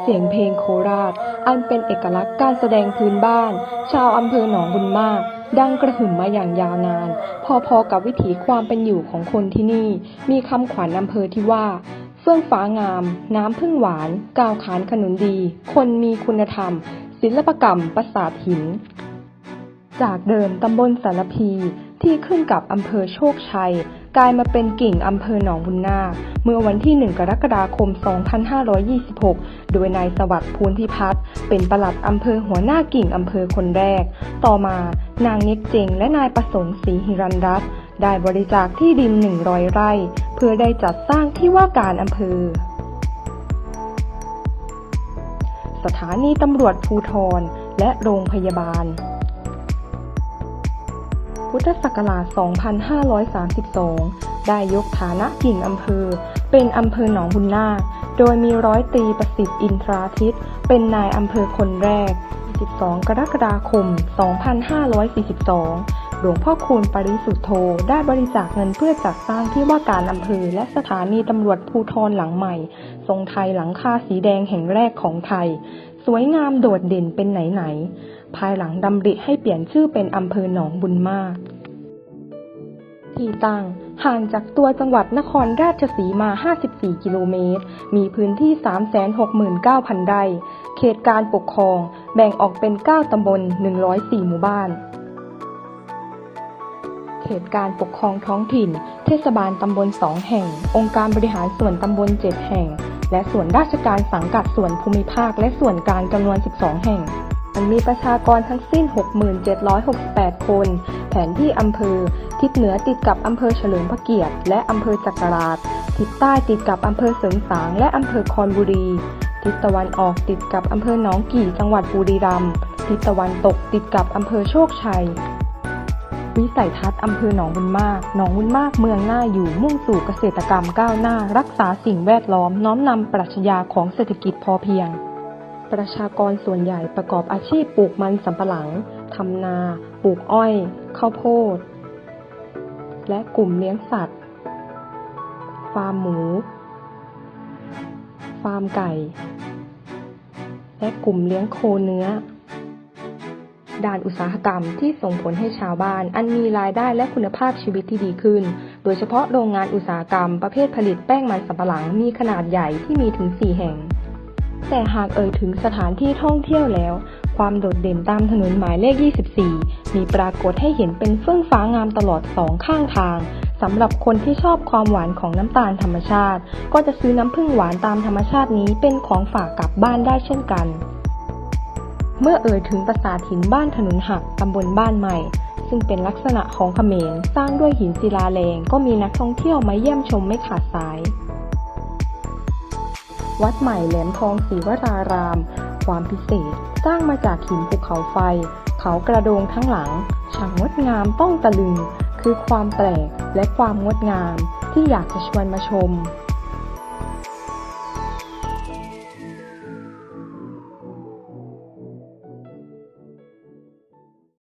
เสียงเพลงโคราช อันเป็นเอกลักษณ์การแสดงพื้นบ้าน ชาวอำเภอหนองบุญมาก ดังกระหึ่มมาอย่างยาวนาน พอๆกับวิถีความเป็นอยู่ของคนที่นี่ มีคำขวัญอำเภอที่ว่าเฟื่องฟ้างาม น้ำพึ่งหวาน กาวขานขนุนดี คนมีคุณธรรม ศิลปกรรมประสาทหิน จากเดิมตำบลสารพีที่ขึ้นกับอำเภอโชคชัย กลายมาเป็นกิ่งอำเภอหนองบุญนาคเมื่อวันที่ 1 กรกฎาคม 2526 โดยนายสวัสดิ์พูนพิพัฒน์เป็นปลัดอำเภอหัวหน้ากิ่งอำเภอคนแรก ต่อมานางเน็กเจงและนายประสงค์ศรีหิรันรัตน์ได้บริจาคที่ดิน 100 ไร่ เพื่อได้จัดสร้างที่ว่าการอำเภอสถานีตำรวจภูทรและโรงพยาบาล พุทธศักราช 2532 ได้ยกฐานะกิ่งอำเภอ เป็นอำเภอหนองบุญนาค โดยมีร้อยตรีประสิทธิ์อินทราทิต เป็นนายอำเภอคนแรก 12 กรกฎาคม 2542หลวงพ่อคูณปริสุทธโธได้บริจาคเงินเพื่อจัดสร้างที่ว่าการอำเภอและสถานีตำรวจภูทรหลังใหม่ ทรงไทยหลังคาสีแดงแห่งแรกของไทย สวยงามโดดเด่นเป็นไหนๆ ภายหลังดำริให้เปลี่ยนชื่อเป็นอำเภอหนองบุญมาก ที่ตั้งห่างจากตัวจังหวัดนครราชสีมา 54 กิโลเมตร มีพื้นที่ 369,000 ไร่ เขตการปกครอง แบ่งออกเป็น 9 ตำบล 104 หมู่บ้าน เขตการปกครองท้องถิ่น เทศบาลตำบล 2 แห่ง องค์การบริหารส่วนตำบล 7 แห่ง และส่วนราชการสังกัดส่วนภูมิภาคและส่วนกลางจำนวน 12 แห่ง มันมีประชากรทั้งสิ้น 6768 คน แผนที่อำเภอ ทิศเหนือติดกับอำเภอเฉลิมพระเกียรติ และอำเภอจักราช ทิศใต้ติดกับอำเภอเสริงสาง และอำเภอคอนบุรี ทิศตะวันออกติดกับอำเภอหนองกี่จังหวัดบุรีรัมย์ ทิศตะวันตกติดกับอำเภอโชคชัย วิสัยทัศน์อำเภอหนองบุญมาก หนองบุญมากเมืองหน้าอยู่มุ่งสู่เกษตรกรรมก้าวหน้า รักษาสิ่งแวดล้อมน้อมนำปรัชญาของเศรษฐกิจพอเพียง ประชากรส่วนใหญ่ประกอบอาชีพปลูกมันสำปะหลัง ทำนา ปลูกอ้อย ข้าวโพด และกลุ่มเลี้ยงสัตว์ ฟาร์มหมู ฟาร์มไก่ และกลุ่มเลี้ยงโคเนื้อด้านอุตสาหกรรมที่ส่งผลให้ชาวบ้านอันมีรายได้และคุณภาพชีวิตที่ดีขึ้น โดยเฉพาะโรงงานอุตสาหกรรมประเภทผลิตแป้งมันสำปะหลังมีขนาดใหญ่ที่มีถึง 4 แห่ง แต่หากเอ่ยถึงสถานที่ท่องเที่ยวแล้ว ความโดดเด่นตามถนนหมายเลข 24 มีปรากฏให้เห็นเป็นเฟื่องฟ้างามตลอดสองข้างทางสำหรับคนที่ชอบความหวานของน้ำตาลธรรมชาติ ก็จะซื้อน้ำผึ้งหวานตามธรรมชาตินี้เป็นของฝากกลับบ้านได้เช่นกัน เมื่อเอ่ยถึงปราสาทหินบ้านถนนหักตำบลบ้านใหม่ ซึ่งเป็นลักษณะของเขมรสร้างด้วยหินศิลาแรงก็มีนักท่องเที่ยวมาเยี่ยมชมไม่ขาดสาย วัดใหม่แหลมทองศรีวราราม ความพิเศษ สร้างมาจากหินภูเขาไฟ เขากระโดงทั้งหลัง ช่างงดงามต้องตะลึง คือความแปลกและความงดงามที่อยากจะชวนมาชม